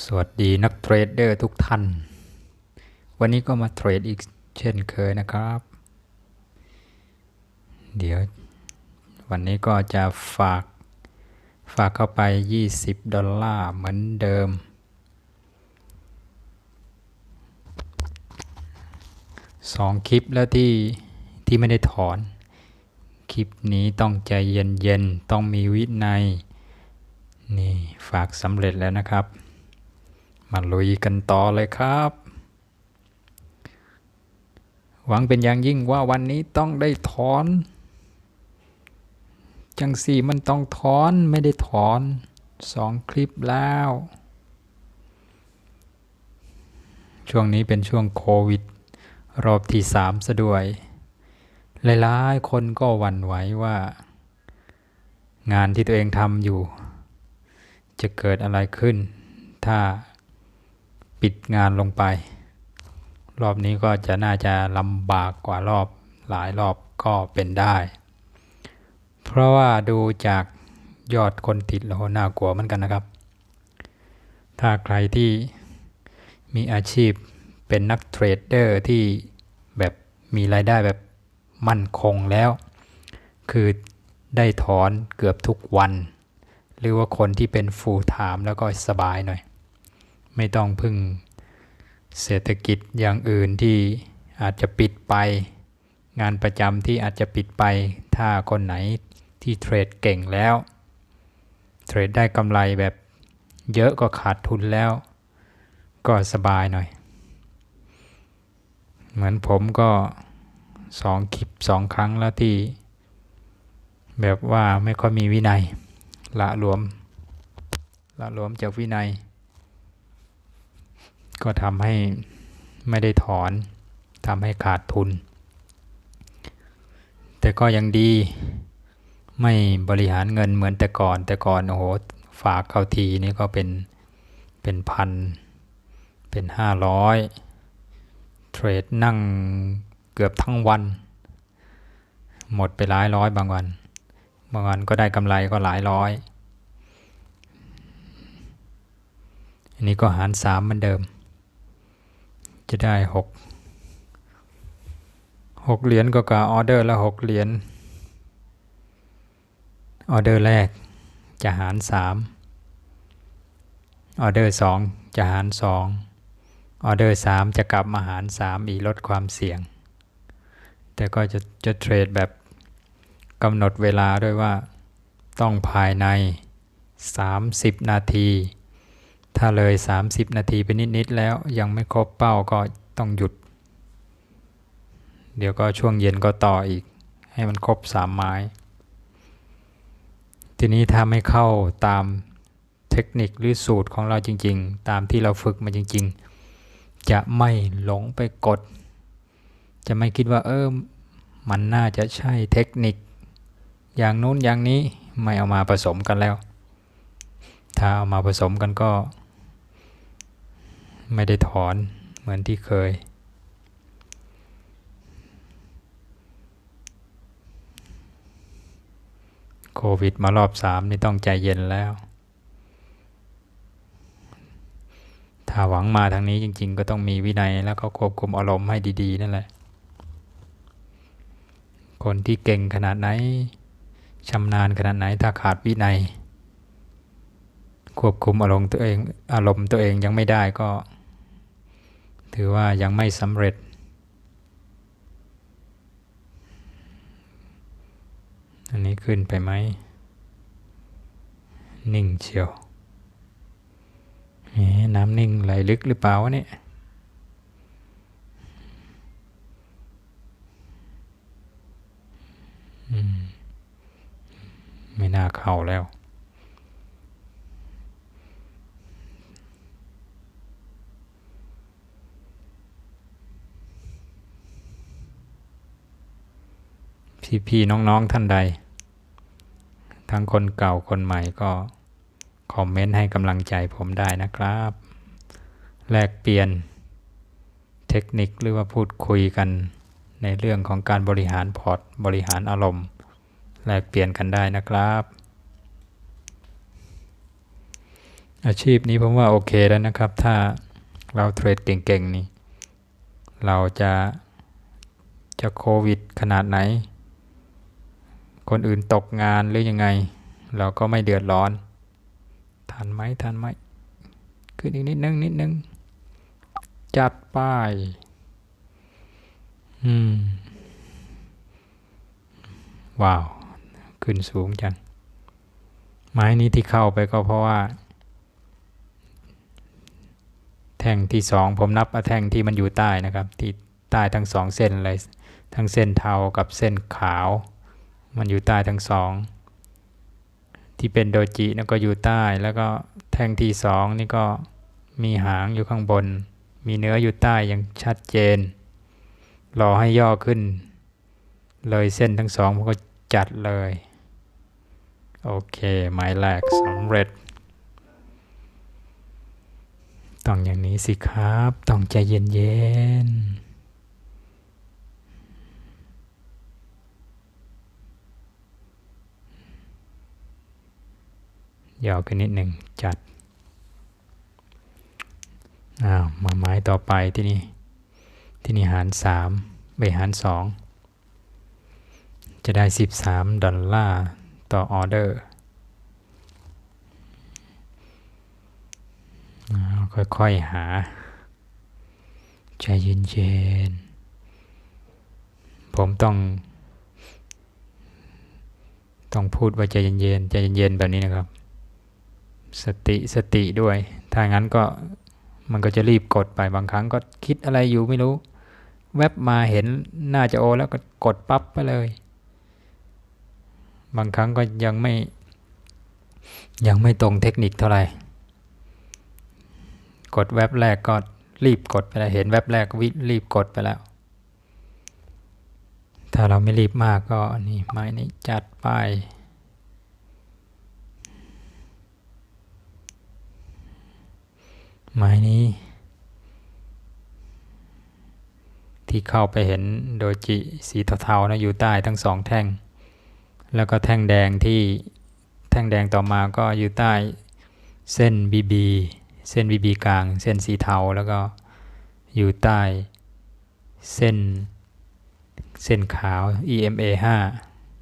สวัสดีนักเทรดเดอร์ทุกท่าน วันนี้ก็มาเทรดอีกเช่นเคยนะครับ เดี๋ยว วันนี้ก็จะฝากฝากเข้าไป 20 ดอลลาร์เหมือนเดิมสองคลิปแล้วที่ที่ไม่ได้ถอน คลิปนี้ต้องใจเย็นๆ ต้องมีวินัย นี่ฝากสำเร็จแล้วนะครับ มาลุยกันต่อเลยครับ หวังเป็นอย่างยิ่งว่าวันนี้ต้องได้ถอน จังสี่มันต้องถอนไม่ได้ถอนสองคลิปแล้ว ช่วงนี้เป็นช่วงโควิด รอบที่สามซะด้วย หลายๆคนก็หวั่นไหวว่า งานที่ตัวเองทำอยู่ จะเกิดอะไรขึ้น ถ้า ปิดงานลงไป รอบนี้ก็จะน่าจะลำบากกว่ารอบหลายรอบก็เป็นได้ เพราะว่าดูจากยอดคนติดแล้วน่ากลัวเหมือนกันนะครับ ถ้าใครที่มีอาชีพเป็นนักเทรดเดอร์ที่แบบมีรายได้แบบมั่นคงแล้ว คือได้ถอนเกือบทุกวัน หรือว่าคนที่เป็นฟูลไทม์แล้วก็สบายหน่อย ไม่ต้องพึ่งเศรษฐกิจอย่างอื่นที่อาจจะปิดไป งานประจำที่อาจจะปิดไป ถ้าคนไหนที่เทรดเก่งแล้ว เทรดได้กำไรแบบเยอะก็ขาดทุนแล้ว ก็สบายหน่อย เหมือนผมก็สองคลิปสองครั้งแล้วที่ แบบว่าไม่ค่อยมีวินัยละหลวมละหลวมจากวินัย ก็ทำให้ไม่ได้ถอนทำให้ขาดทุน แต่ก็ยังดีไม่บริหารเงินเหมือนแต่ก่อน แต่ก่อนโอ้โหฝากเข้าทีนี่ก็เป็นเป็นพัน เป็นห้าร้อยเทรดนั่งเกือบทั้งวัน หมดไปหลายร้อยบางวัน บางวันก็ได้กำไรก็หลายร้อย อันนี้ก็หารสามเหมือนเดิม จะได้หกหกเหรียญก็กับออเดอร์ละหกเหรียญออเดอร์แรกจะหารสามออเดอร์สองจะหารสองออเดอร์สามจะกลับมาหารสามอีกลดความเสี่ยง แต่ก็จะจะเทรดแบบกำหนดเวลาด้วยว่าต้องภายใน 30 นาที ถ้าเลย 30 นาทีไปนิด ๆ แล้วยังไม่ครบเป้าก็ต้องหยุด เดี๋ยวก็ช่วงเย็นก็ต่ออีก ให้มันครบสามไม้ ทีนี้ถ้าไม่เข้าตามเทคนิคหรือสูตรของเราจริง ๆ ตามที่เราฝึกมาจริง ๆ จะไม่หลงไปกด จะไม่คิดว่าเออมันน่าจะใช่เทคนิค อย่างนู้นอย่างนี้ไม่เอามาผสมกันแล้ว ถ้าเอามาผสมกันก็ ไม่ได้ถอนเหมือนที่เคย โควิดมารอบสามนี่ต้องใจเย็นแล้ว ถ้าหวังมาทางนี้จริง ๆ ก็ต้องมีวินัยแล้วก็ควบคุมอารมณ์ให้ดี ๆ นั่นแหละ คนที่เก่งขนาดไหนชำนาญขนาดไหนถ้าขาดวินัย ควบคุมอารมณ์ตัวเองอารมณ์ตัวเองยังไม่ได้ก็ ถือว่ายังไม่สำเร็จ อันนี้ขึ้นไปไหม นิ่งเชียวน้ำนิ่งไหลลึกหรือเปล่าเนี่ยไม่น่าเข้าแล้ว พี่ๆน้องๆท่านใด ทั้งคนเก่าคนใหม่ก็คอมเมนต์ให้กำลังใจผมได้นะครับ แลกเปลี่ยนเทคนิคหรือว่าพูดคุยกันในเรื่องของการบริหารพอร์ต บริหารอารมณ์ แลกเปลี่ยนกันได้นะครับ อาชีพนี้ผมว่าโอเคแล้วนะครับ ถ้าเราเทรดเก่งๆนี่ เราจะจะโควิดขนาดไหน คนอื่นตกงานหรือยังไง เราก็ไม่เดือดร้อน ทันไหมทันไหมขึ้นอีกนิดนึงนิดนึง จัดป้ายอืม ว้าว ขึ้นสูงจัง ไม้นี้ที่เข้าไปก็เพราะว่า แท่งที่สองผมนับเอาแท่งที่มันอยู่ใต้นะครับ ที่ใต้ทั้งสองเส้นเลย ทั้งเส้นเทากับเส้นขาว มันอยู่ใต้ทั้งสอง ที่เป็นโดจินั่นก็อยู่ใต้แล้วก็แท่งที่สองนี่ก็มีหางอยู่ข้างบน มีเนื้ออยู่ใต้อย่างชัดเจน รอให้ย่อขึ้น เลยเส้นทั้งสองมันก็จัดเลย โอเค หมายแรกสำเร็จ ต้องอย่างนี้สิครับ ต้องใจเย็นๆ ยาวขึ้นนิดหนึ่งจัดอ้าวมาไม้ต่อไปที่นี่ที่นี่หารสามไปหารสองจะได้ 13 ดอลลาร์ต่อออเดอร์ค่อยๆหา ใจเย็นๆผมต้อง ต้องพูดว่าใจเย็นๆใจเย็นๆแบบนี้นะครับ สติสติด้วย ถ้างั้นก็มันก็จะรีบกดไปบางครั้งก็คิดอะไรอยู่ไม่รู้ แวบมาเห็นน่าจะโอแล้วก็กดปั๊บไปเลย บางครั้งก็ยังไม่ ยังไม่ตรงเทคนิคเท่าไหร่กดแวบแรกก็รีบกดไปแล้วเห็นแวบแรกก็วิรีบกดไปแล้ว ถ้าเราไม่รีบมากก็นี่ไม้นี้จัดไป ไม้นี้ ที่เข้าไปเห็นโดจิสีเทาๆนะอยู่ใต้ทั้งสองแท่ง แล้วก็แท่งแดงที่แท่งแดงต่อมาก็อยู่ใต้เส้น BB เส้น BB กลาง เส้นสีเทาแล้วก็อยู่ใต้เส้นเส้นขาว EMA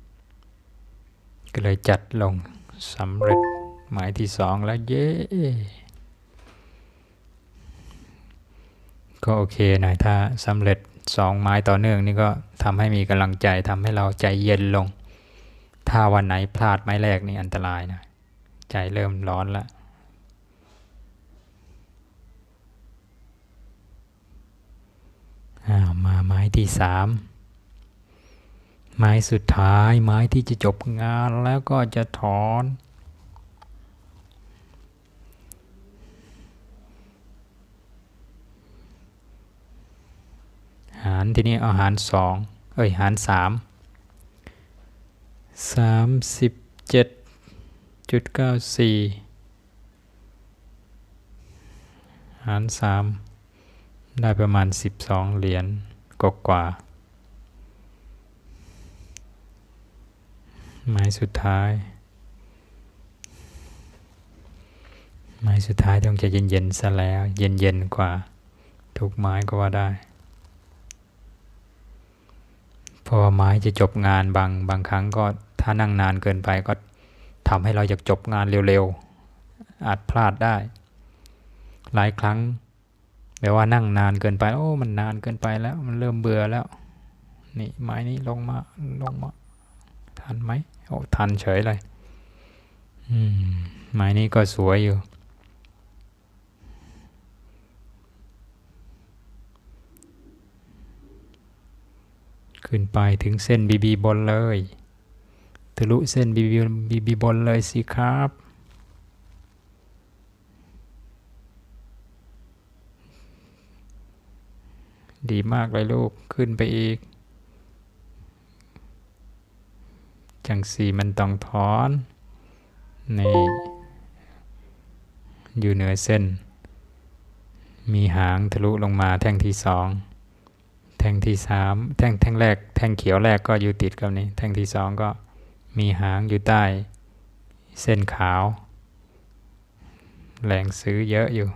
5 ก็เลยจัดลงสำเร็จหมายที่สองแล้วเย้ ก็โอเคหน่อยถ้าสำเร็จสองไม้ต่อเนื่องนี่ก็ทำให้มีกำลังใจทำให้เราใจเย็นลง ถ้าวันไหนพลาดไม้แรกนี่อันตรายนะใจเริ่มร้อนล้วมาไม้ที่สามไม้สุดท้ายไม้ที่จะจบงานแล้วก็จะถอน หาร ทีนี้เอาหารสองเอ้ยหารสามสามสิบเจ็ดจุดเก้าสี่หารสามได้ประมาณสิบสองเหรียญกกว่าไม้สุดท้ายไม้สุดท้ายต้องจะเย็นๆซะแล้ว เย็นๆกว่า ทุกไม้ก็ว่าได้ เพราะว่าไม้จะจบงานบางบางครั้งก็ถ้านั่งนานเกินไปก็ทำให้เราอยากจบงานเร็วๆ อาจพลาดได้ หลายครั้งแบบว่านั่งนานเกินไป โอ้ มันนานเกินไปแล้ว มันเริ่มเบื่อแล้ว นี่ไม้นี้ลงมาลงมาทันไหมโอ้ทันเฉยเลย อืมไม้นี้ก็สวยอยู่ ขึ้นไปถึงเส้นบีบีบนเลย ทะลุเส้นบีบีบีบีบนเลยสิครับ ดีมากเลยลูก ขึ้นไปอีก จังสีมันต้องถอน นี่ อยู่เหนือเส้น มีหางทะลุลงมาแท่งที่สอง แท่งที่สามแท่งแท่งแรก แท่งเขียวแรกก็อยู่ติดกับนี้ แท่งที่สองก็มีหางอยู่ใต้ เส้นขาว แรงซื้อเยอะอยู่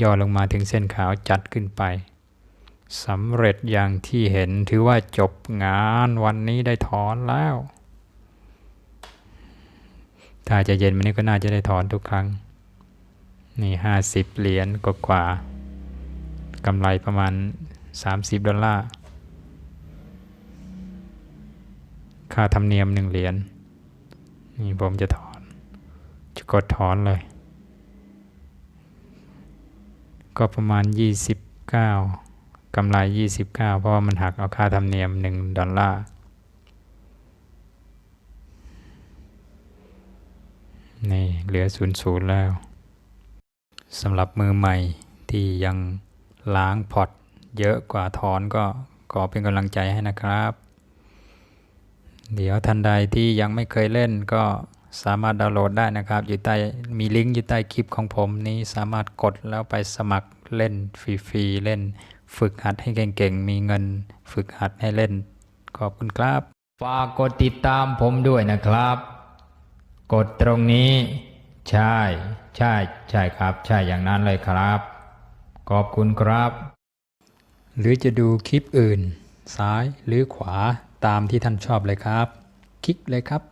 ย่อลงมาถึงเส้นขาวจัดขึ้นไปสำเร็จอย่างที่เห็นถือว่าจบงานวันนี้ได้ถอนแล้ว ถ้าจะเย็นวันนี้ก็น่าจะได้ถอนทุกครั้ง นี่ห้าสิบเหรียญกว่ากว่าๆกำไรประมาณ 30 ดอลลาร์ ค่าธรรมเนียมหนึ่งเหรียญ นี่ผมจะถอน จะกดถอนเลย ก็ประมาณ 29 กำไร 29 เพราะว่ามันหักเอาค่าธรรมเนียม 1 ดอลลาร์นี่เหลือศูนย์ศูนย์แล้วสำหรับมือใหม่ที่ยังล้างพอร์ต เยอะกว่าถอนก็ขอเป็นกำลังใจให้นะครับ เดี๋ยวทันใดที่ยังไม่เคยเล่นก็สามารถดาวน์โหลดได้นะครับ อยู่ใต้มีลิงก์อยู่ใต้คลิปของผมนี้สามารถกดแล้วไปสมัครเล่นฟรีๆเล่นฝึกหัดให้เก่งๆ มีเงินฝึกหัดให้เล่น ขอบคุณครับ ฝากกดติดตามผมด้วยนะครับ กดตรงนี้ ใช่ ใช่ ใช่ครับ ใช่อย่างนั้นเลยครับ ขอบคุณครับ หรือจะดูคลิปอื่น ซ้ายหรือขวาตามที่ท่านชอบเลยครับ คลิกเลยครับ